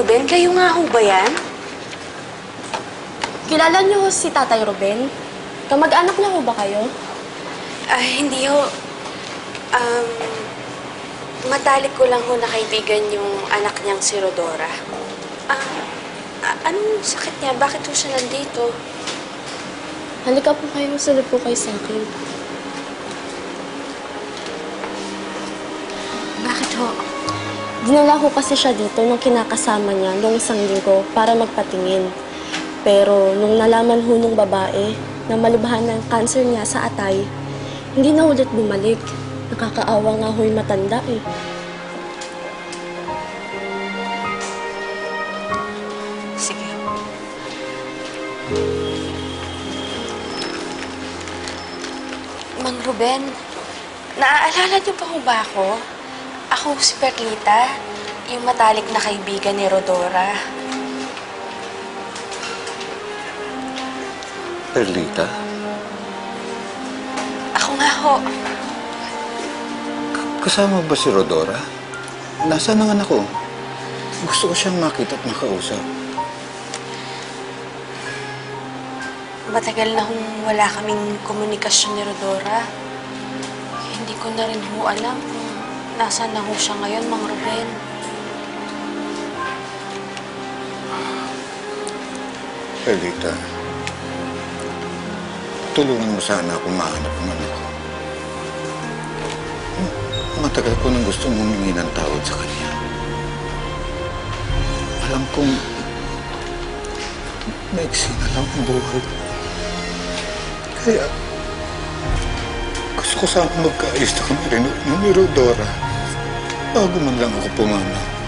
Ruben, kayo nga ho ba yan? Kilala niyo si Tatay Ruben? Kamag-anak niya ho ba kayo? Ah, hindi ho. Um, matalik ko lang ho na kaibigan yung anak niyang si Rodora. Ah, ah, anong sakit niya? Bakit ho siya nandito? Halika po kayo, sunod po kayo sa akin. Dinala ko kasi siya dito nung kinakasama niya nung isang linggo para magpatingin. Pero nung nalaman ho nung babae na malubhan ng cancer niya sa atay, hindi na ulit bumalik. Nakakaawa nga ho yung matanda eh. Sige. Mang Ruben, naaalala niyo pa ba ako? Ako si Perlita, yung matalik na kaibigan ni Rodora. Perlita? Ako nga ho. Kasama ba si Rodora? Nasaan ang anak ko? Gusto ko siyang makita at makausap. Matagal na hong wala kaming komunikasyon ni Rodora. Hindi ko na rin ho alam kung nasaan na ho siya ngayon, Mang Ruben. Perlita, tulungan mo sana akong mahanap ang anak ko. Matagal ko nang gusto humingi ng tawad sa kanya. Alam kong maiksi na lang ang buhay. Kaya gusto ko sana magkaayos na kami rin ni Rodora bago man lang ako pumanaw.